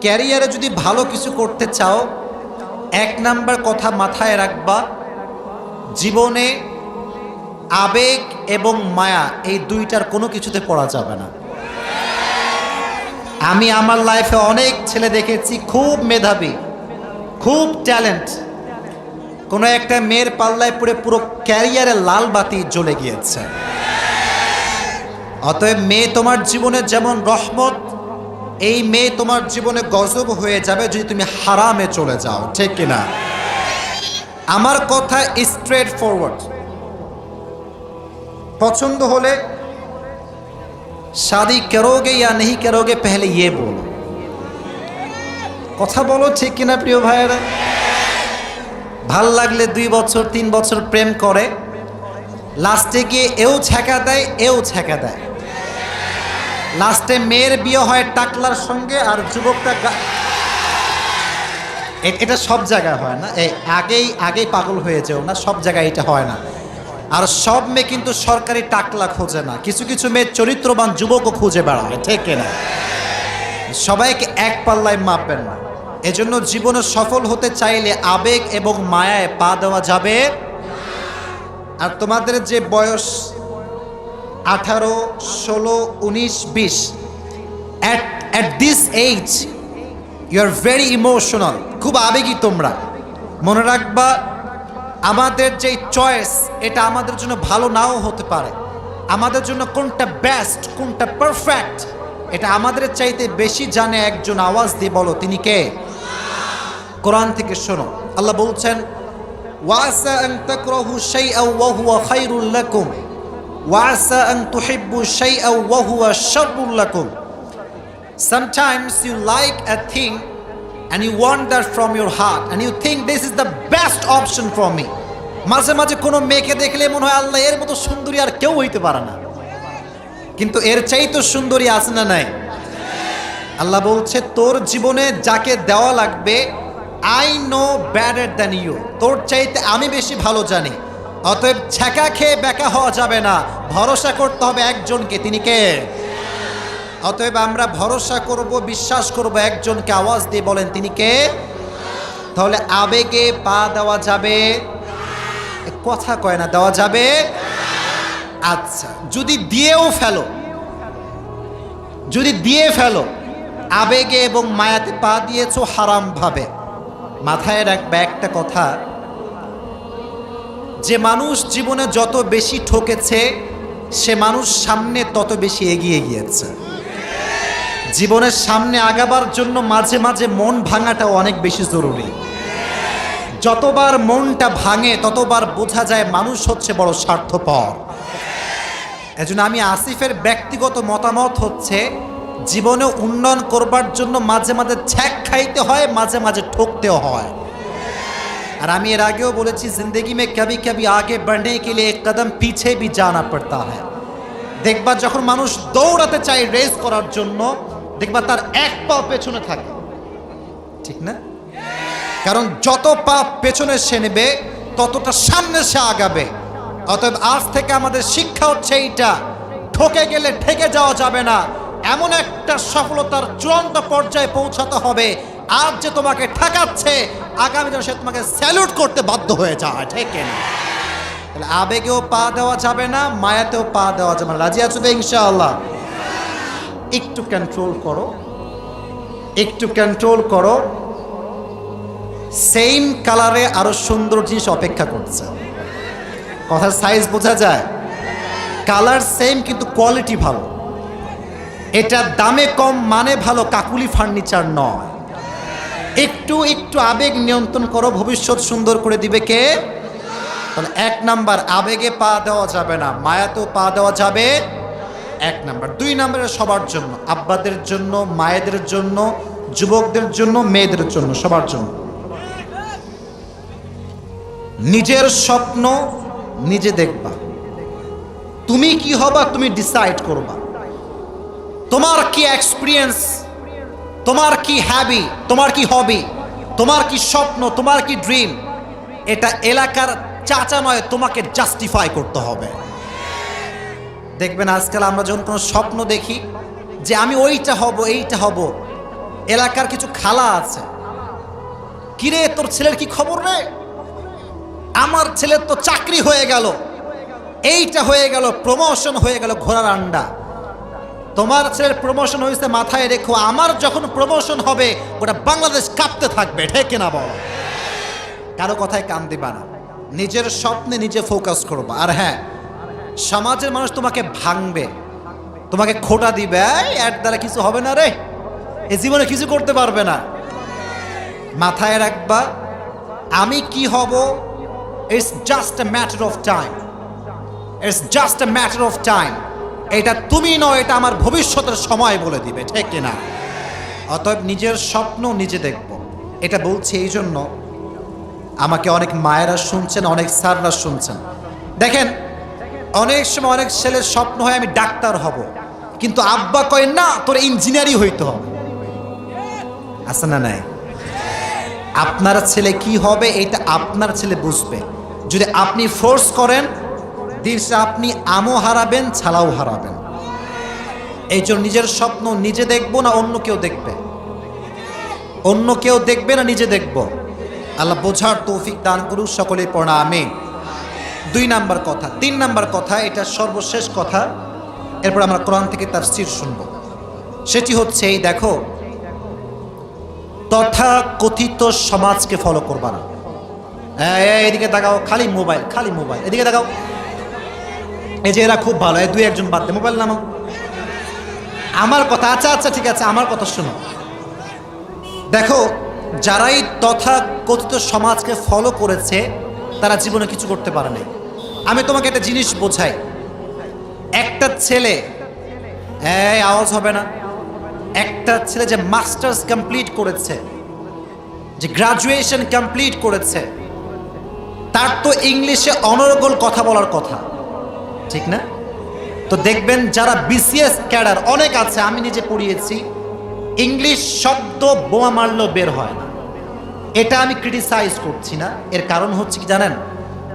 ক্যারিয়ারে যদি ভালো কিছু করতে চাও, এক নাম্বার কথা মাথায় রাখবা, জীবনে আবেগ এবং মায়া এই দুইটার কোনো কিছুতে পড়া যাবে না। আমি আমার লাইফে অনেক ছেলে দেখেছি, খুব মেধাবী, খুব ট্যালেন্ট কোনো একটা মেয়ের পাল্লায় পড়ে পুরো ক্যারিয়ারে লাল বাতি জ্বলে গিয়েছে। অতএব মেয়ে তোমার জীবনে যেমন রহমত এই মেয়ে তোমার জীবনে গজব হয়ে যাবে যদি তুমি হারামে চলে যাও, ঠিক কিনা? আমার কথা স্ট্রেট ফরওয়ার্ড পছন্দ হলে শাদি কেরোগে ইয়া নেহি কেরোগে পেহলে ইয়ে বলো। কথা বলো, ঠিক কিনা প্রিয় ভাইয়েরা? ভালো লাগলে দুই বছর, তিন বছর প্রেম করে। লাস্টে গিয়ে এও ছ্যাঁকা দেয়, এও ছ্যাঁকা দেয়। লাস্টে মেয়ের বিয়ে হয় টাকলার সঙ্গে আর যুবকটা এটা সব জায়গায় হয় না। এই আগেই আগেই পাগল হয়ে যেও না, সব জায়গায় এটা হয় না। আর সব মেয়ে কিন্তু সরকারি টাকলা খোঁজে না। কিছু কিছু মেয়ে চরিত্রবান যুবকও খুঁজে বেড়ায়, ঠিক না সবাইকে এক পাল্লায় মাপবেন না। এজন্য জীবনে সফল হতে চাইলে আবেগ এবং মায়ায় পা দেওয়া যাবে। আর তোমাদের যে বয়স আঠারো, ষোলো, উনিশ, বিশ। At at this age you are very emotional খুব আবেগী তোমরা। মনে রাখবা, আমাদের যে চয়েস এটা আমাদের জন্য ভালো নাও হতে পারে। আমাদের জন্য কোনটা বেস্ট কোনটা পারফেক্ট এটা আমাদের চাইতে বেশি জানে একজন আওয়াজ দিয়ে বলো, তিনি কে? কোরআন থেকে শোনো। আল্লাহ বলছেন, ওয়াসা আন শাইআ ওয়া হুয়া খায়রুল লাকুম। Sometimes you like a thing and you want that from your heart and you think this is the best option for me. মাঝে মাঝে কোনো মেয়েকে দেখলে মনে হয়, আল্লাহ, এর মতো সুন্দরী আর কেউ হইতে পারে না। কিন্তু এর চাই তো সুন্দরী আছে না নাই? আল্লাহ বলছে, তোর জীবনে যাকে দেওয়া লাগবে I know better than you তোর চাইতে আমি বেশি ভালো জানি। অতএব ছ্যাঁকা খেয়ে বেকা হওয়া যাবে না। ভরসা করতে হবে একজনকে। তিনি কে? অতএব আমরা ভরসা করব, বিশ্বাস করব, একজনকে আওয়াজ দিয়ে বলেন, তিনি কে? তাহলে আবেগে পা দেওয়া যাবে। কথা কয় না, দেওয়া যাবে? আচ্ছা যদি দিয়েও ফেলো, যদি দিয়ে ফেলো, আবেগে এবং মায়াতে পা দিয়েছ হারাম ভাবে মাথায় রাখবে একটা কথা যে মানুষ জীবনে যত বেশি ঠকেছে, সে মানুষ সামনে তত বেশি এগিয়ে গিয়েছে। জীবনের সামনে আগাবার জন্য মাঝে মাঝে মন ভাঙাটা অনেক বেশি জরুরি। যতবার মনটা ভাঙে, ততবার বোঝা যায় মানুষ হচ্ছে বড় স্বার্থপর। এজন্য আমি আসিফের ব্যক্তিগত মতামত হচ্ছে, জীবনে উন্নয়ন করবার জন্য মাঝে মাঝে ছ্যাক খাইতে হয়, মাঝে মাঝে ঠকতেও হয়। আর আমি এর আগেও বলেছি জিন্দগি মে কবি কবি আগে বাড়নে কে লিয়ে কদম পিছে ভি জানা পড়তা হ্যাঁ দেখবা যখন মানুষ দৌড়াতে চায় রেস করার জন্য দেখবা তার এক পা পেছনে থাকে ঠিক না কারণ যত পা পেছনে সে নেবে ততটা সামনে সে আগাবে অতএব আজ থেকে আমাদের শিক্ষা হচ্ছে এইটা ঠকে গেলে ঠেকে যাওয়া যাবে না এমন একটা সফলতার চূড়ান্ত পর্যায়ে পৌঁছাতে হবে আজ যে তোমাকে ঠেকাচ্ছে, আগামী দিনে সে তোমাকে স্যালুট করতে বাধ্য হয়ে যায়, ঠিক তাহলে আবেগেও পা দেওয়া যাবে না, মায়াতেও পা দেওয়া যাবে না। রাজি আছো ইনশাআল্লাহ? একটু কন্ট্রোল করো, একটু কন্ট্রোল করো। সেম কালারে আরও সুন্দর জিনিস অপেক্ষা করছে। কথার সাইজ বোঝা যায়? কালার সেম কিন্তু কোয়ালিটি ভালো। এটা দামে কম মানে ভালো, কাকুলি ফার্নিচার নয়। একটু একটু আবেগ নিয়ন্ত্রণ করো, ভবিষ্যৎ সুন্দর করে দিবে কে? তাহলে এক নাম্বার, আবেগে পা দেওয়া যাবে না, মায়াতেও পা দেওয়া যাবে। এক নাম্বার। দুই নাম্বারে সবার জন্য, আব্বাদের জন্য, মায়েদের জন্য, যুবকদের জন্য, মেয়েদের জন্য, সবার জন্য। নিজের স্বপ্ন নিজে দেখবা। তুমি কি হবা? তুমি ডিসাইড করবা। তোমার কি এক্সপিরিয়েন্স তোমার কি হ্যাবি? তোমার কি হবি? তোমার কি স্বপ্ন? তোমার কি ড্রিম? এটা এলাকার চাচা নয়, তোমাকে জাস্টিফাই করতে হবে। দেখবেন আজকাল আমরা যখন কোনো স্বপ্ন দেখি যে আমি ওইটা হব, এইটা হব, এলাকার কিছু খালা আছে। কিরে, তোর ছেলের কি খবর রে? আমার ছেলের তো চাকরি হয়ে গেল। এইটা হয়ে গেল প্রমোশন হয়ে গেল ঘোড়ার আন্ডা। তোমার ছেলের প্রমোশন হয়েছে মাথায় রেখো। আমার যখন প্রমোশন হবে ওটা বাংলাদেশ কাঁপতে থাকবে ঠিক কিনা বল? কারও কথায় কান দিবা না। নিজের স্বপ্নে নিজে ফোকাস করবা। আর হ্যাঁ সমাজের মানুষ তোমাকে ভাঙবে। তোমাকে খোটা দিবে "এই, এর দ্বারা কিছু হবে না রে। এ জীবনে কিছু করতে পারবে না। মাথায় রাখবা আমি কি হব? It's just a matter of time it's just a matter of time এটা তুমি নয় এটা আমার ভবিষ্যতের সময় বলে দিবে, ঠিক কিনা? অতএব নিজের স্বপ্ন নিজে দেখব। এটা বলছি এই জন্য আমাকে অনেক মায়েরা শুনছেন, অনেক স্যাররা শুনছেন। দেখেন, অনেক সময় অনেক ছেলের স্বপ্ন হয় আমি ডাক্তার হব, কিন্তু আব্বা কয়, না, তোর ইঞ্জিনিয়ারই হইতে হবে। আছে না নাই? আপনার ছেলে কি হবে, এটা আপনার ছেলে বুঝবে। যদি আপনি ফোর্স করেন দিনসে আপনি আমও হারাবেন, ছালাও হারাবেন। এই জন্য নিজের স্বপ্ন নিজে দেখব না অন্য কেউ দেখবে? অন্য কেউ দেখবে না নিজে দেখব? আল্লাহ বোঝার তৌফিক দান করুক সকলে পড়া আমি দুই নাম্বার কথা, তিন নাম্বার কথা, এটা সর্বশেষ কথা। এরপর আমরা কোরআন থেকে তার স্থির শুনব। সেটি হচ্ছে এই, দেখো, তথা কথিত সমাজকে ফলো করবা না। এদিকে দেখাও খালি মোবাইল খালি মোবাইল এদিকে দেখাও এই যে এরা খুব ভালো, এই দুই একজন বাদ মোবাইল নামাও। আমার কথা আচ্ছা আচ্ছা ঠিক আছে, আমার কথা শোনো। দেখো, যারাই তথা কথিত সমাজকে ফলো করেছে, তারা জীবনে কিছু করতে পারে নাই। আমি তোমাকে একটা জিনিস বোঝাই। একটা ছেলে, এই, আওয়াজ হবে না। একটা ছেলে যে মাস্টার্স কমপ্লিট করেছে, যে গ্রাজুয়েশন কমপ্লিট করেছে, তার তো ইংলিশে অনর্গল কথা বলার কথা। ঠিক না? তো দেখবেন যারা বিসিএস ক্যাডার, অনেক আছে, আমি নিজে পড়িয়েছি, ইংলিশ শব্দ বোমা মারলেও বের হয় না। এটা আমি ক্রিটিসাইজ করছি না। এর কারণ হচ্ছে কি জানেন?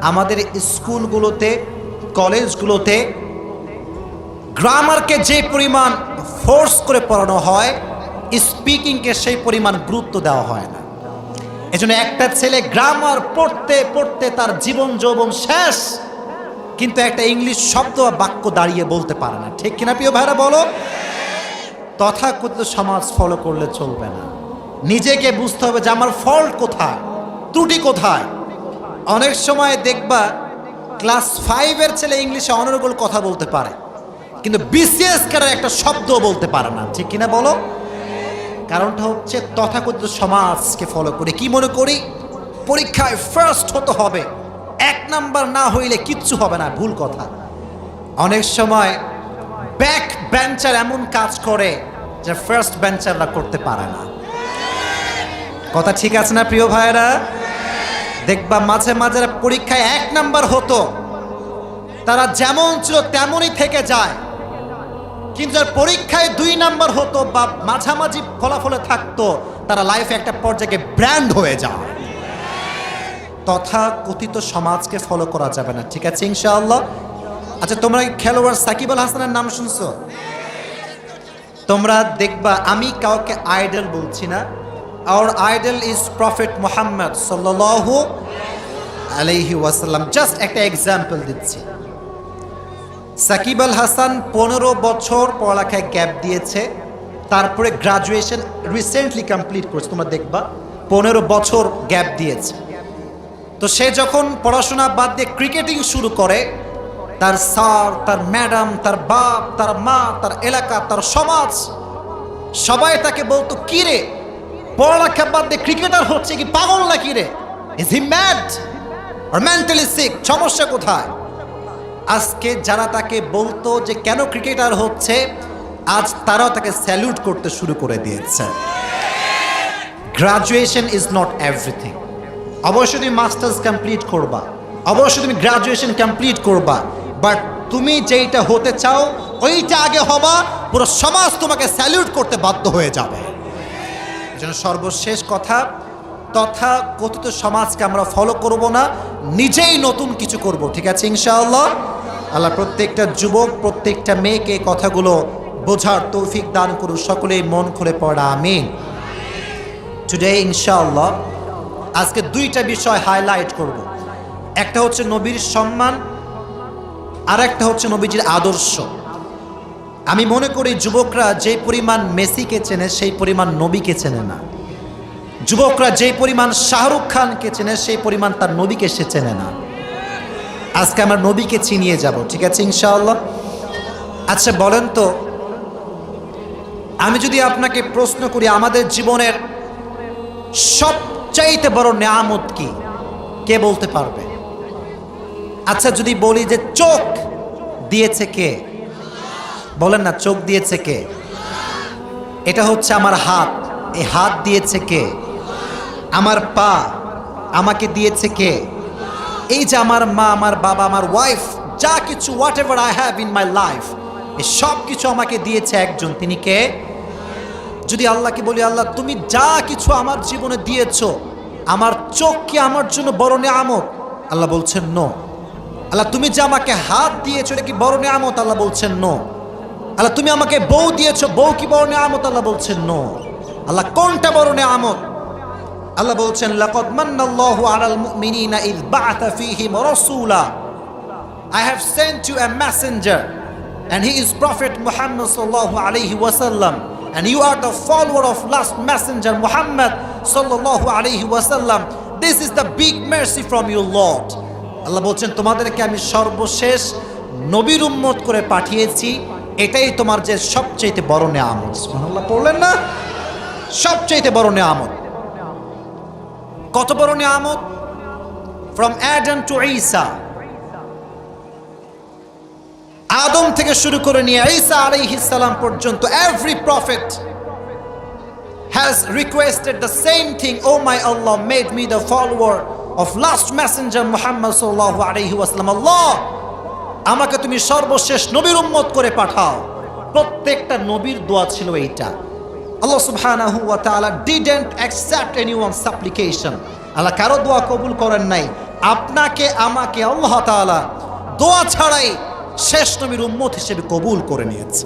আমাদের স্কুলগুলোতে, কলেজগুলোতে গ্রামারকে যে পরিমাণ ফোর্স করে পড়ানো হয় স্পিকিংকে সেই পরিমাণ গুরুত্ব দেওয়া হয় না। এজন্য একটা ছেলে গ্রামার পড়তে পড়তে তার জীবন যৌবন শেষ। কিন্তু একটা ইংলিশ শব্দ বা বাক্য দাঁড়িয়ে বলতে পারে না। ঠিক কিনা প্রিয় ভাইরা বলো? তথাকথিত সমাজ ফলো করলে চলবে না। নিজেকে বুঝতে হবে যে আমার ফল্ট কোথায়? ত্রুটি কোথায়? অনেক সময় দেখবা ক্লাস ফাইভের ছেলে ইংলিশে অনর্গল কথা বলতে পারে, কিন্তু বিসিএস কারের একটা শব্দ বলতে পারে না। ঠিক কিনা বলো? কারণটা হচ্ছে তথাকথিত সমাজকে ফলো করে। কি মনে করি? পরীক্ষায় ফার্স্ট হতে হবে। এক নাম্বার না হইলে কিচ্ছু হবে না, ভুল কথা। অনেক সময় ব্যাক বেঞ্চার এমন কাজ করে যে ফার্স্ট বেঞ্চাররা করতে পারে না। কথা ঠিক আছে না, প্রিয় ভাইয়েরা? দেখবা মাঝে মাঝে পরীক্ষায় এক নাম্বার হতো। তারা যেমন ছিল তেমনই থেকে যায়। কিন্তু পরীক্ষায় দুই নাম্বার হতো বা মাঝামাঝি ফলাফলে থাকতো, তারা লাইফে একটা পর্যায়ে ব্র্যান্ড হয়ে যায়। তথা কথিত সমাজকে ফলো করা যাবে না। ঠিক আছে, ইনশাআল্লাহ? আচ্ছা তোমরা খেলোয়াড় সাকিব আল হাসানের নাম শুনছো? তোমরা দেখবা, আমি কাউকে আইডল বলছি না। Our idol is prophet Muhammad সাল্লাল্লাহু আলাইহি ওয়াসাল্লাম। জাস্ট একটা এক্সাম্পল দিচ্ছি। সাকিব আল হাসান পনেরো বছর পড়ালেখায় গ্যাপ দিয়েছে। তারপরে গ্রাজুয়েশন রিসেন্টলি কমপ্লিট করেছে। তোমরা দেখবা, পনেরো বছর গ্যাপ দিয়েছে। তো সে যখন পড়াশোনা বাদ দিয়ে ক্রিকেটিং শুরু করে, তার স্যার, তার ম্যাডাম, তার বাপ, তার মা, তার এলাকা, তার সমাজ, সবাই তাকে বলতো, কি রে? পড়ালেখা বাদ দিয়ে ক্রিকেটার হচ্ছে কি? পাগল না কি রে? Is he mad or mentally sick সমস্যা কোথায়? আজকে যারা তাকে বলতো যে, কেন ক্রিকেটার হচ্ছে? আজ তারাও তাকে স্যালুট করতে শুরু করে দিয়েছে। গ্রাজুয়েশন ইজ নট এভরিথিং অবশ্যই তুমি মাস্টার্স কমপ্লিট করবা। অবশ্যই তুমি গ্রাজুয়েশন কমপ্লিট করবা। বাট তুমি যেইটা হতে চাও, ওইটা আগে হবা, পুরো সমাজ তোমাকে স্যালুট করতে বাধ্য হয়ে যাবে। এজন্য সর্বশেষ কথা, তথা কথিত সমাজকে আমরা ফলো করব না, নিজেই নতুন কিছু করব, ঠিক আছে ইনশাআল্লাহ? আল্লাহ প্রত্যেকটা যুবক, প্রত্যেকটা মেয়েকে কথাগুলো বোঝার তৌফিক দান করুন, সকলেই মন খুলে পড়া, আমিন। টুডে ইনশাআল্লাহ আজকে দুইটা বিষয় হাইলাইট করব। একটা হচ্ছে নবীর সম্মান আর একটা হচ্ছে নবীজির আদর্শ। আমি মনে করি যুবকরা যে পরিমাণ মেসিকে চেনে, সেই পরিমাণ নবীকে চেনে না। যুবকরা যে পরিমাণ শাহরুখ খানকে চেনে, সেই পরিমাণ তার নবীকে সে চেনে না। আজকে আমরা নবীকে চিনিয়ে যাব, ঠিক আছে ইনশাআল্লাহ? আচ্ছা বলেন তো, আমি যদি আপনাকে প্রশ্ন করি, আমাদের জীবনের সবচাইতে বড় নেয়ামত কি? কে বলতে পারবে? আচ্ছা যদি বলি যে চোখ দিয়েছে কে? বলেন না, চোখ দিয়েছে কে? এটা হচ্ছে আমার হাত। এই হাত দিয়েছে কে? আমার পা আমাকে দিয়েছে কে? এই যে আমার মা, আমার বাবা, আমার ওয়াইফ যা কিছু whatever I have in my life এই সব কিছু আমাকে দিয়েছে একজন। তিনি কে? যদি আল্লাহকে বলি, আল্লাহ, তুমি যা কিছু আমার জীবনে দিয়েছ, আমার চোখ কি আমার জন্য বড় নেয়ামত, আল্লাহ বলছেন, নো। আল্লাহ, তুমি যে আমাকে হাত দিয়েছ, এটা কি বড় নেয়ামত? আল্লাহ বলছেন, নো। আল্লাহ, তুমি আমাকে বউ দিয়েছ, বউ কি বড় নেয়ামত? আল্লাহ বলছেন, নো। আল্লাহ, কোনটা বড় নেয়ামত? আল্লাহ বলছেন, লাকাদ মান্নাল্লাহু আলাল মুমিনিনা ইয বা'আথা ফীহিম রাসূলা, I have sent you a messenger, and he is prophet Muhammad sallallahu alayhi wasallam and you are the follower of last messenger Muhammad sallallahu alayhi wasallam this is the big mercy from your Lord আল্লাহ বলছেন তোমাদেরকে আমি সর্বশেষ নবীর উম্মত করে পাঠিয়েছি এটাই তোমার যে সবচেয়ে বড় নেয়ামত সুবহানাল্লাহ পড়লেন না সবচেয়ে বড় নেয়ামত কত বড় নিয়ামত ফ্রম অ্যাডাম টু ঈসা আদম থেকে শুরু করে নিয়ে ঈসা আলাইহিসালাম পর্যন্ত every prophet has requested the same thing O my Allah made me the follower of last messenger Muhammad সাল্লাহ আলহি আসলাম আল্লাহ আমাকে তুমি সর্বশেষ নবীর উম্মত করে পাঠাও। প্রত্যেকটা নবীর দোয়া ছিল এইটা। আল্লাহ সুবহানাহু ওয়া তাআলা ডিডেন্ট অ্যাকসেপ্ট এনিওয়ান সাপ্লিকেশন আল্লাহ কারও দোয়া কবুল করেন নাই। আপনাকে, আমাকে, আল্লাহ তাআলা দোয়া ছাড়াই শেষ নবীর উম্মত হিসেবে কবুল করে নিয়েছে।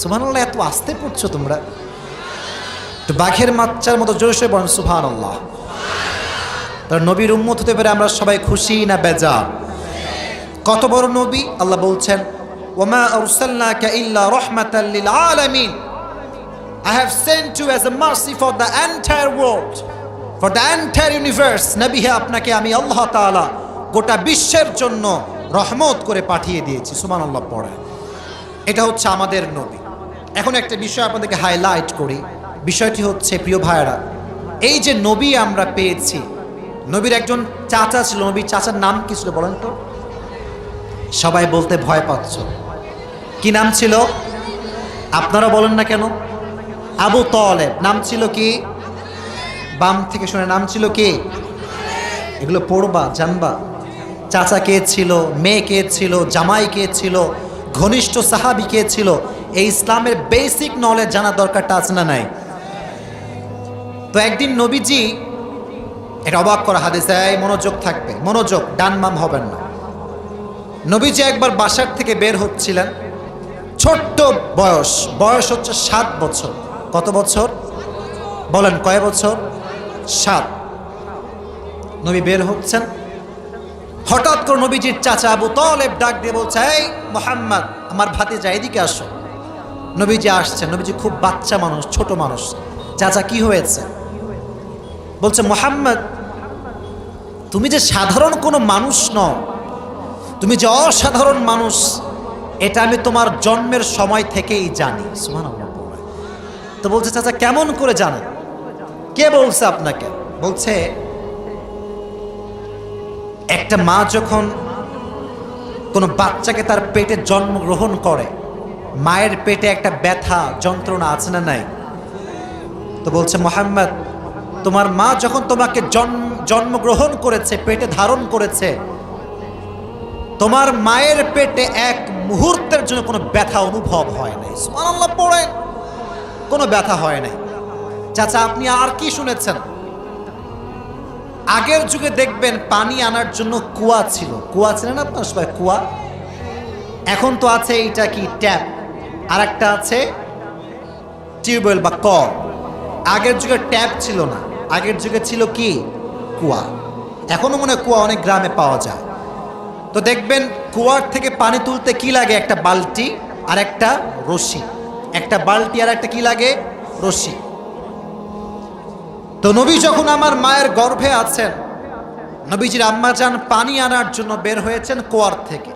সুবহানাল্লাহ এত আস্তে পড়ছো তোমরা? তো বাঘের মাচ্চার মতো জোরে সে বলেন সুবহানাল্লাহ। তার নবীর উম্মত হতে পারে আমরা সবাই খুশি না বেজার? কত বড় নবী? আল্লাহ বলছেন ওমা আরসালনাকা ইল্লা রাহমাতাল লিল আলামিন। I have sent you as a mercy for the entire world, for the entire universe. নবী হে আপনাকে আমি আল্লাহ তাআলা গোটা বিশ্বের জন্য রহমত করে পাঠিয়ে দিয়েছি সুমান আল্লাহ পড়ে। এটা হচ্ছে আমাদের নবী। এখন একটা বিষয় আপনাদেরকে হাইলাইট করি। বিষয়টি হচ্ছে, প্রিয় ভাইয়েরা, এই যে নবী আমরা পেয়েছি, নবীর একজন চাচা ছিল, নবীর চাচার নাম কি ছিল বলেন তো? সবাই বলতে ভয় পাচ্ছ। কি নাম ছিল? আপনারা বলেন না কেন? আবু তলেব। নাম ছিল কি? বাম থেকে শুনে, নাম ছিল কি? এগুলো পড়বা, জানবা। চাচা কে ছিল, মেয়ে কে ছিল, জামাই কে ছিল, ঘনিষ্ঠ সাহাবি কে ছিল, এই ইসলামের বেসিক নলেজ জানা দরকারটা আছে না নাই? তো একদিন নবীজি এটা অবাক করা হাদিস মনোযোগ থাকবে, মনোযোগ, ডান মাম হবেন না। নবীজি একবার বাসার থেকে বের হচ্ছিলেন, ছোট্ট বয়স বয়স হচ্ছে সাত বছর। কত বছর? বলেন, কয় বছর? সাত। নবী বের হচ্ছেন হঠাৎ করে নবীজির চাচা আবু তলেব ডাক দিয়ে বলছে, এই মোহাম্মদ, আমার ভাতে যা এদিকে আসো। নবীজি আসছে। নবীজি খুব বাচ্চা মানুষ, ছোট মানুষ। চাচা, কি হয়েছে? বলছে, মোহাম্মদ, তুমি যে সাধারণ কোনো মানুষ নও, তুমি যে অসাধারণ মানুষ, এটা আমি তোমার জন্মের সময় থেকেই জানি। তো বলছে, চাচা, কেমন করে জানেন? কে বলছে আপনাকে? বলছে একটা মা যখন কোনো বাচ্চাকে তার পেটে জন্মগ্রহণ করে, মায়ের পেটে একটা ব্যথা, যন্ত্রণা আছে না নাই? তো বলছে, মোহাম্মদ, তোমার মা যখন তোমাকে জন্ম জন্মগ্রহণ করেছে, পেটে ধারণ করেছে, তোমার মায়ের পেটে এক মুহূর্তের জন্য কোনো ব্যথা অনুভব হয় নাই। সুবহানাল্লাহ, পড়েন। কোনো ব্যথা হয় নাই। চাচা, আপনি আর কি শুনেছেন? আগের যুগে দেখবেন পানি আনার জন্য কুয়া ছিল। কুয়া ছিলেন আপনার সবাই? কুয়া? এখন তো আছে এইটা কি? ট্যাপ। আর একটা আছে টিউবওয়েল বা কল আগের যুগে ট্যাপ ছিল না। আগের যুগে ছিল কি? কুয়া। এখনও মনে কুয়া অনেক গ্রামে পাওয়া যায়। তো দেখবেন কুয়ার থেকে পানি তুলতে কি লাগে? একটা বালতি আর একটা রশি। একটা বালতি আর একটা কি লাগে? রশি। তো নবী যখন আমার মায়ের গর্ভে আছেন, নবীজির আম্মা যান পানি আনার জন্য বের হয়েছেন কুয়ার থেকে।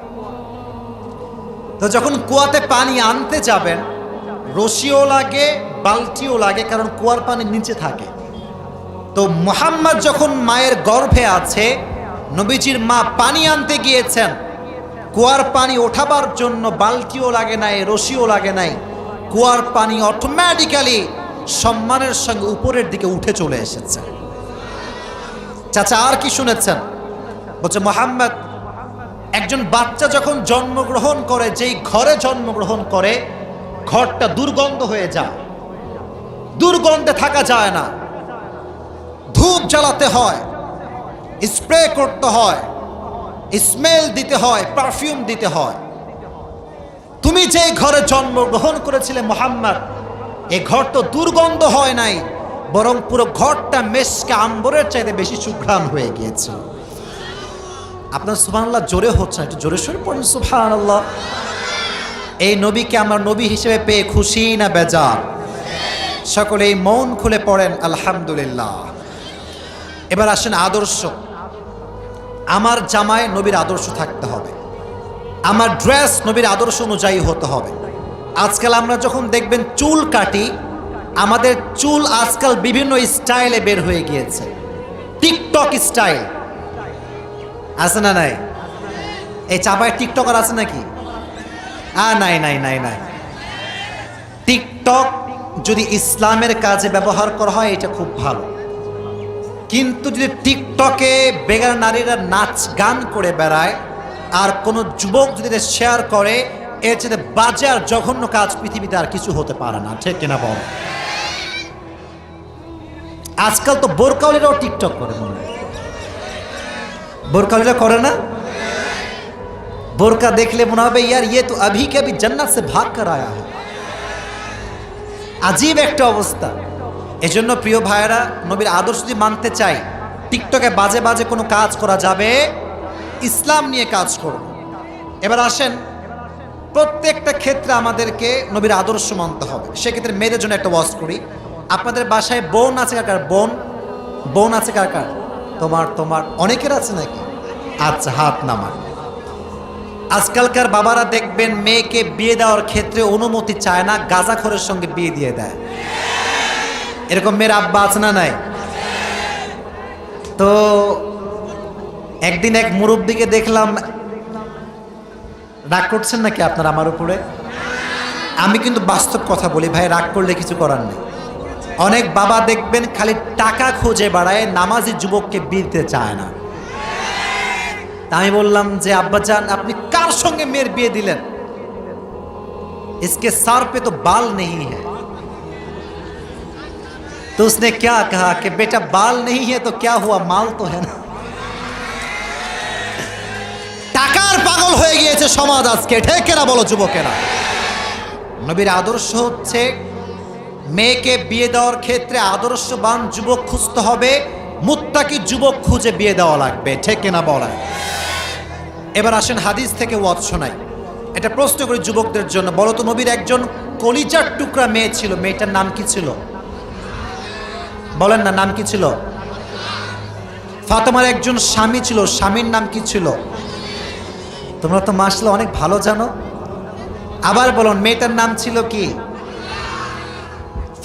তো যখন কুয়াতে পানি আনতে যাবেন, রশিও লাগে, বালতিও লাগে, কারণ কুয়ার পানি নিচে থাকে। তো মোহাম্মদ যখন মায়ের গর্ভে আছে, নবীজির মা পানি আনতে গিয়েছেন, কুয়ার পানি ওঠাবার জন্য বালতিও লাগে নাই, রশিও লাগে নাই, কুয়ার পানি অটোমেটিক্যালি সম্মানের সঙ্গে উপরের দিকে উঠে চলে এসেছে চাচা, আর কি শুনেছেন? বলছে, মোহাম্মদ, একজন বাচ্চা যখন জন্মগ্রহণ করে, যেই ঘরে জন্মগ্রহণ করে, ঘরটা দুর্গন্ধ হয়ে যায়। দুর্গন্ধে থাকা যায় না। ধূপ জ্বালাতে হয়, স্প্রে করতে হয়, স্মেল দিতে হয়, পারফিউম দিতে হয়। তুমি যে ঘরে জন্মগ্রহণ করেছিলে, মোহাম্মদ এই ঘর তো দুর্গন্ধ হয় নাই, বরং পুরো ঘরটা মেসকে আম্বরের চাইতে বেশি সুঘ্রাণ হয়ে গিয়েছে আপনার সুবহানাল্লাহ জোরে হচ্ছে একটু জোরে সরে পড়েন, সুবহানাল্লাহ। এই নবীকে আমার নবী হিসেবে পেয়ে খুশি না বেজার? সকলে এই মৌন খুলে পড়েন, আলহামদুলিল্লাহ। এবার আসেন আদর্শ। আমার জামায় নবীর আদর্শ থাকতে হবে। আমার ড্রেস নবীর আদর্শ অনুযায়ী হতে হবে। আজকাল আমরা যখন দেখবেন চুল কাটি, আমাদের চুল আজকাল বিভিন্ন স্টাইলে বের হয়ে গিয়েছে। TikTok style. আছে না নাই? এই চাপায় টিকটকার আছে নাকি? আ, নাই নাই নাই নাই। টিকটক যদি ইসলামের কাজে ব্যবহার করা হয়, এটা খুব ভালো। কিন্তু যদি টিকটকে বেগার নারীরা নাচ গান করে বেড়ায়, আর কোনো যুবক যদি শেয়ার করে এর চেয়ে বাজে জঘন্য কাজ পৃথিবীতে আর কিছু হতে পারে না। ঠিক কিনা বল? আজকাল তো বোরকাউলিরাও টিকটক করে মনে বোরকাউলিরা করে না? বোরকা দেখলে মনে হবে, ইয়ার ইয়ে তো আভি কে আভি জান্নাত সে ভাগ কর আয়া হয় আজীব একটা অবস্থা। এজন্য প্রিয় ভাইয়েরা, নবীর আদর্শ যদি মানতে চাই, টিকটকে বাজে বাজে কোনো কাজ করা যাবে? ইসলাম নিয়ে কাজ করব এবার আসেন প্রত্যেকটা ক্ষেত্রে আমাদেরকে নবীর আদর্শ মানতে হবে। সেক্ষেত্রে মেয়েদের জন্য একটা ওয়াজ করি। আপনাদের বাসায় বোন আছে কার বোন? বোন আছে কার কার? তোমার তোমার অনেকের আছে নাকি? আচ্ছা হাত নামার আজকালকার বাবারা দেখবেন মেয়েকে বিয়ে দেওয়ার ক্ষেত্রে অনুমতি চায় না, গাঁজাখরের সঙ্গে বিয়ে দিয়ে দেয়। এরকম মেয়ের আব্বা আছে না নাই? তো একদিন এক মুরব্বীকে দেখলাম রাগ করছেন নাকি আপনার আমার উপরে আমি কিন্তু বাস্তব কথা বলি ভাই রাগ করলে কিছু করার নেই অনেক বাবা দেখবেন খালি টাকা খুঁজে বাড়ায় নামাজি যুবককে বিয়ে দিতে চায় না তা আমি বললাম যে আব্বাজান আপনি কার সঙ্গে মেয়ের বিয়ে দিলেন इसके सर पे तो बाल नहीं है तो उसने क्या कहा कि बेटा बाल नहीं है तो क्या हुआ माल तो है ना হয়ে গিয়েছে সমাজ আজকে। ঠেকেরা বলো যুবকেরা। নবীর আদর্শ হচ্ছে মেয়েকে বিয়ে দেওয়ার ক্ষেত্রে আদর্শবান যুবক খুঁজতে হবে। মুত্তাকি যুবক খুঁজে বিয়ে দেওয়া লাগবে। ঠিক না বলা এবার আসেন হাদিস থেকে ওয়াজ শোনাই। এটা প্রশ্ন করি যুবকদের জন্য। বলো তো নবীর একজন কলিজার টুকরা মেয়ে ছিল। মেয়েটার নাম কি ছিল? বলেন না, নাম কি ছিল? ফাতেমার একজন স্বামী ছিল। স্বামীর নাম কি ছিল? তোমরা তো মাসলে অনেক ভালো জানো। আবার বলো মেয়েটার নাম ছিল কি?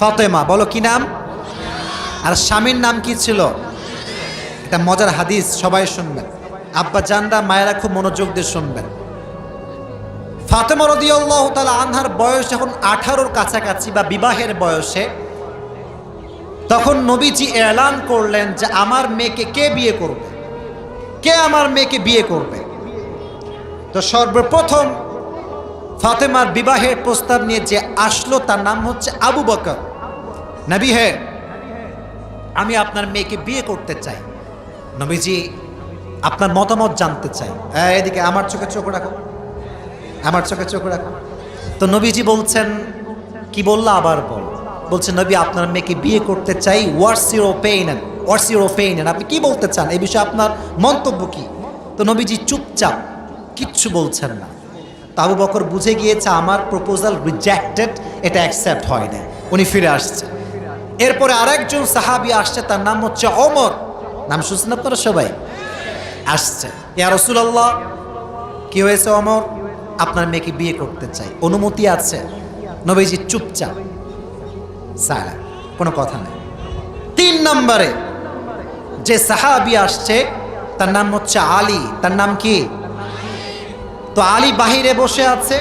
ফাতেমা, বলো কি নাম? আর স্বামীর নাম কি ছিল? এটা মজার হাদিস সবাই শুনবেন। আব্বা জানরা, মায়েরা খুব মনোযোগ দিয়ে শুনবেন। ফাতেমা রদিয়াল্লাহ তালা আনহার বয়স যখন আঠারোর কাছাকাছি বা বিবাহের বয়সে, তখন নবীজি এলান করলেন যে, আমার মেয়েকে কে বিয়ে করবে? কে আমার মেয়েকে বিয়ে করবে? তো সর্বপ্রথম ফাতেমার বিবাহের প্রস্তাব নিয়ে যে আসলো, তার নাম হচ্ছে আবু বকর। নবী হে, আমি আপনার মেয়েকে বিয়ে করতে চাই। নবীজি, আপনার মতামত জানতে চাই। হ্যাঁ এদিকে আমার চোখে চোখ রাখো। আমার চোখে চোখ রাখো। তো নবীজি বলছেন, কি বললা আবার বল? বলছে, নবী, আপনার মেয়েকে বিয়ে করতে চাই what's your opinion what's your opinion আপনি কি বলতে চান? এই বিষয়ে আপনার মন্তব্য কি? তো নবীজি চুপচাপ কিচ্ছু বলছেন না। তাবু বকর বুঝে গিয়েছে আমার প্রপোজাল রিজেক্টেড এটা অ্যাকসেপ্ট হয় না উনি ফিরে আসছে। এরপরে আরেকজন সাহাবি আসছে, তার নাম হচ্ছে অমর নাম শুনছেন আপনারা সবাই? আসছে। ইয়া রসুলাল্লাহ, কি হয়েছে অমর আপনার মেয়েকে বিয়ে করতে চাই। অনুমতি আছে? নবীজি চুপচাপ। সারা কোনো কথা নেই। তিন নম্বরে যে সাহাবি আসছে, তার নাম হচ্ছে আলী। তার নাম কি? তো আলী বাহিরে বসে আছে,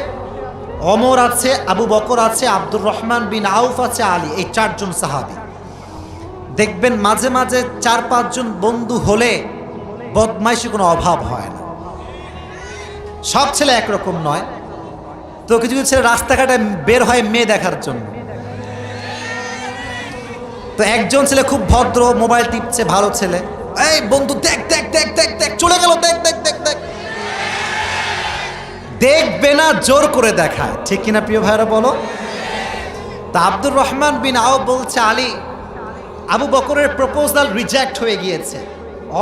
অমর আছে, আবু বকর আছে, আব্দুর রহমান বিন আউফ আছে, আলী, এই চারজন সাহাবি। দেখবেন মাঝে মাঝে চার পাঁচজন বন্ধু হলে বদমাইশি কোনো অভাব হয় না। সব ছেলে একরকম নয়। তো কিছু কিছু ছেলে রাস্তাঘাটে বের হয় মেয়ে দেখার জন্য। তো একজন ছেলে খুব ভদ্র, মোবাইল টিপছে, ভালো ছেলে। এই বন্ধু, দেখ দেখ দেখ দেখ দেখ, চলে গেল, দেখ দেখ দেখ দেখ। দেখবে না, জোর করে দেখায়। ঠিক কিনা প্রিয় ভাইরা বলো? তা আব্দুর রহমান বিন আও বলছে, আলী, আবু বকরের প্রপোজাল রিজেক্ট হয়ে গিয়েছে।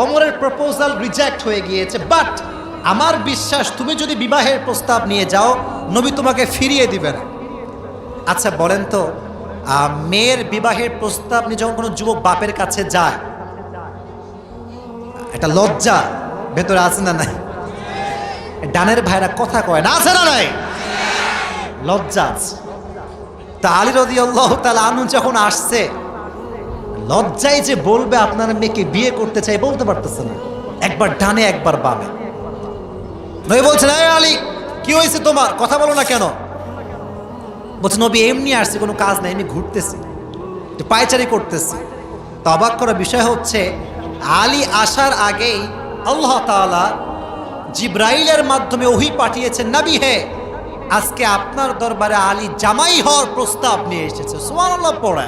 অমরের প্রপোজাল রিজেক্ট হয়ে গিয়েছে। বাট আমার বিশ্বাস, তুমি যদি বিবাহের প্রস্তাব নিয়ে যাও, নবী তোমাকে ফিরিয়ে দিবে না। আচ্ছা বলেন তো মেয়ের বিবাহের প্রস্তাব নিয়ে যখন কোনো যুবক বাপের কাছে যায় একটা লজ্জা, ভেতরে আছে না নাই? ডানের ভাইরা কথা কয় না, আছে না নাই? লজ্জা আছে তা আলী রদি আল্লাহ তালা আনু যখন আসছে, লজ্জায় যে বলবে আপনার মেয়েকে বিয়ে করতে চাই, বলতে পারতেছে না। একবার ডানে, একবার বামে। নবী বলছেন, এই আলী, কি হয়েছে তোমার? কথা বলো না কেন? বলছে, নবী, এমনি আসছে, কোনো কাজ নাই, এমনি ঘুরতেছি পায়চারি করতেছি। তো অবাক করা বিষয় হচ্ছে, আলী আসার আগেই আল্লাহ তাআলা জিব্রাইলের মাধ্যমে ওহি পাঠিয়েছেন, নাবি হে, আজকে আপনার দরবারে আলী জামাই হওয়ার প্রস্তাব নিয়ে এসেছে। সুবহানাল্লাহ, পড়ে।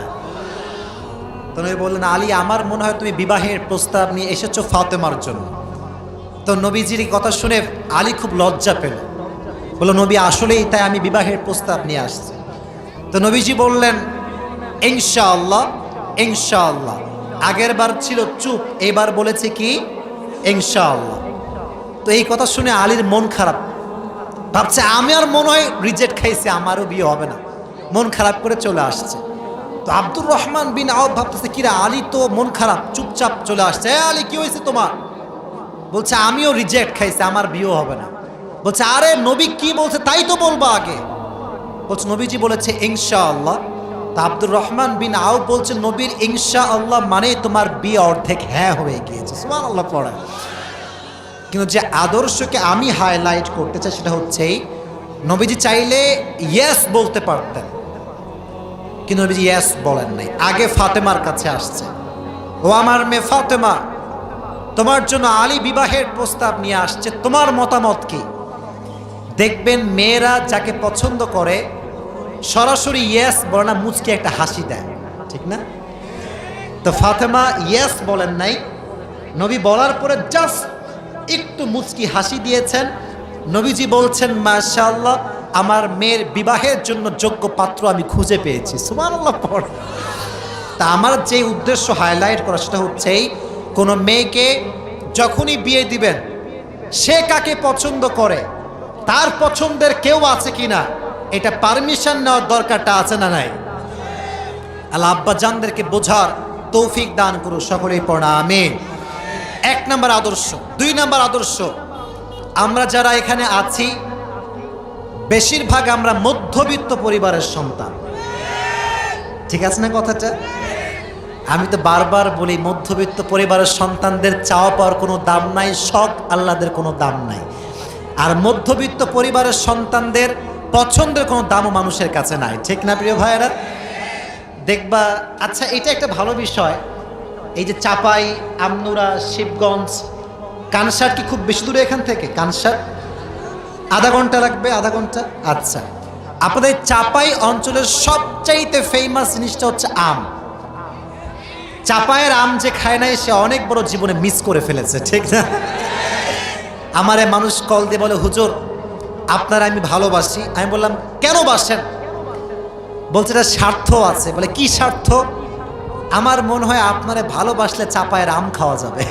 তো নবী বললেন, আলী, আমার মনে হয় তুমি বিবাহের প্রস্তাব নিয়ে এসেছ ফাতেমার জন্য। তো নবীজির কথা শুনে আলী খুব লজ্জা পেল। বলল, নবী, আসলেই তাই আমি বিবাহের প্রস্তাব নিয়ে আসছি। তো নবীজি বললেন, ইনশাআল্লাহ ইনশাআল্লাহ। আগের বার ছিল চুপ, এবার বলেছে কি? ইনশাআল্লাহ। তো এই কথা শুনে আলীর মন খারাপ। ভাবছে, আমি আর মনে হয় রিজেক্ট খাইছি, আমারও বিয়ে হবে না। মন খারাপ করে চলে আসছে। তো আব্দুর রহমান বিন আউফ ভাবতেছে, কিরা, আলী তো মন খারাপ, চুপচাপ চলে আসছে। এ আলী, কি হয়েছে তোমার? বলছে, আমিও রিজেক্ট খাইছি, আমার বিয়েও হবে না। বলছে, আরে, নবী কি বলছে তাই তো বলব আগে? বলছে, নবীজি বলেছে ইনশা আল্লাহ তা আব্দুর রহমান বিন আউ বলছে, নবীর ইনশা আল্লাহ মানে তোমার বিয়ে অর্ধেক হ্যাঁ হয়ে গিয়েছে। সুমান আল্লাহ পড়া। কিন্তু যে আদর্শকে আমি হাইলাইট করতে চাই সেটা হচ্ছে, নবীজি চাইলে ইয়েস বলতে পারতেন, কিন্তু নবীজি ইয়েস বলেন নাই। আগে ফাতেমার কাছে আসছে। ও আমার মেয়ে ফাতেমা, তোমার জন্য আলী বিবাহের প্রস্তাব নিয়ে আসছে, তোমার মতামত কি? দেখবেন মেয়েরা যাকে পছন্দ করে, সরাসরি ইয়েস বলে না, মুচকে একটা হাসি দেয়। ঠিক না? তো ফাতেমা ইয়েস বলেন নাই। নবী বলার পরে জাস্ট একটু মুচকি হাসি দিয়েছেন। নবীজি বলছেন মাশাআল্লাহ আমার মেয়ের বিবাহের জন্য যোগ্য পাত্র আমি খুঁজে পেয়েছি। সুবহানাল্লাহ পড়। তা আমার যে উদ্দেশ্য হাইলাইট করা সেটা হচ্ছে এই, কোনো মেয়েকে যখনই বিয়ে দিবেন সে কাকে পছন্দ করে তার পছন্দের কেউ আছে কি না এটা পারমিশন নেওয়ার দরকারটা আছে না নাই? আল্লাহ আব্বাজানদেরকে বোঝার তৌফিক দান করু সকলেই পড়া আমিন। এক নম্বর আদর্শ, দুই নম্বর আদর্শ, আমরা যারা এখানে আছি, বেশিরভাগ আমরা মধ্যবিত্ত পরিবারের সন্তান। ঠিক আছে না কথাটা? আমি তো বারবার বলি, মধ্যবিত্ত পরিবারের সন্তানদের চাওয়া পাওয়ার কোনো দাম নাই শখ আল্লাদের কোনো দাম নাই। আর মধ্যবিত্ত পরিবারের সন্তানদের পছন্দের কোনো দামও মানুষের কাছে নাই। ঠিক না প্রিয় ভাইয়েরা? দেখবা আচ্ছা এটা একটা ভালো বিষয়। এই যে চাপাই, আমনুরা, শিবগঞ্জ, কানসার কি খুব বেশি দূরে এখান থেকে? কানসার? আধা ঘণ্টা লাগবে, আধা ঘণ্টা? আচ্ছা। আপনাদের চাপাই অঞ্চলের সবচাইতে ফেমাস জিনিসটা হচ্ছে আম। চাপায়ের আম যে খায় নাই, সে অনেক বড় জীবনে মিস করে ফেলেছে, ঠিক না? আমারে মানুষ কল দিয়ে বলে, হুজুর, আপনার আমি ভালোবাসি। আমি বললাম, কেন বাসেন? বলছে, এটা স্বার্থ আছে। বলে, কি স্বার্থ? আমার মনে হয় আপনারে ভালোবাসলে চাপায়ের আম খাওয়া যাবে।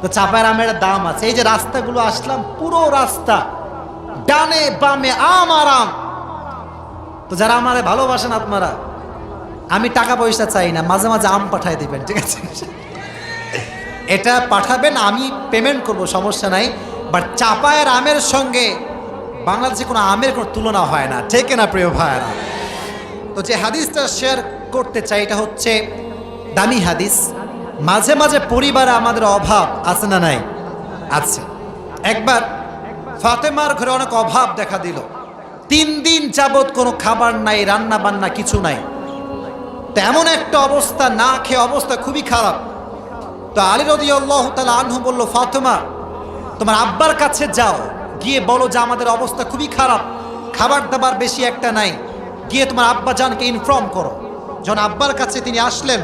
তো চাপায়ের আমের দাম আছে। এই যে রাস্তাগুলো আসলাম, পুরো রাস্তা, ডানে বামে আম আর আম। তো যারা আমারে ভালোবাসেন আপনারা, আমি টাকা পয়সা চাই না, মাঝে মাঝে আম পাঠাই দিবেন, ঠিক আছে? এটা পাঠাবেন, আমি পেমেন্ট করব, সমস্যা নাই। বাট চাপায়ের আমের সঙ্গে বাংলাদেশে কোনো আমের কোনো তুলনা হয় না, ঠিক না প্রিয় ভাইয়েরা? তো যে হাদিসটা শেয়ার করতে চাই, এটা হচ্ছে দামি হাদিস। মাঝে মাঝে পরিবারে আমাদের অভাব আছে না নাই? আছে। একবার ফাতেমার ঘরে অনেক অভাব দেখা দিল। তিন দিন যাবৎ কোনো খাবার নাই, রান্না বান্না কিছু নাই। তেমন একটা অবস্থা না খেয়ে অবস্থা খুবই খারাপ। তো আলী রদি আল্লাহ তালা আনহু বলল, ফাতেমা, তোমার আব্বার কাছে যাও। গিয়ে বলো যে আমাদের অবস্থা খুবই খারাপ। খাবার দাবার বেশি একটা নাই। গিয়ে তোমার আব্বা জানকে ইনফর্ম করো। যখন আব্বার কাছে তিনি আসলেন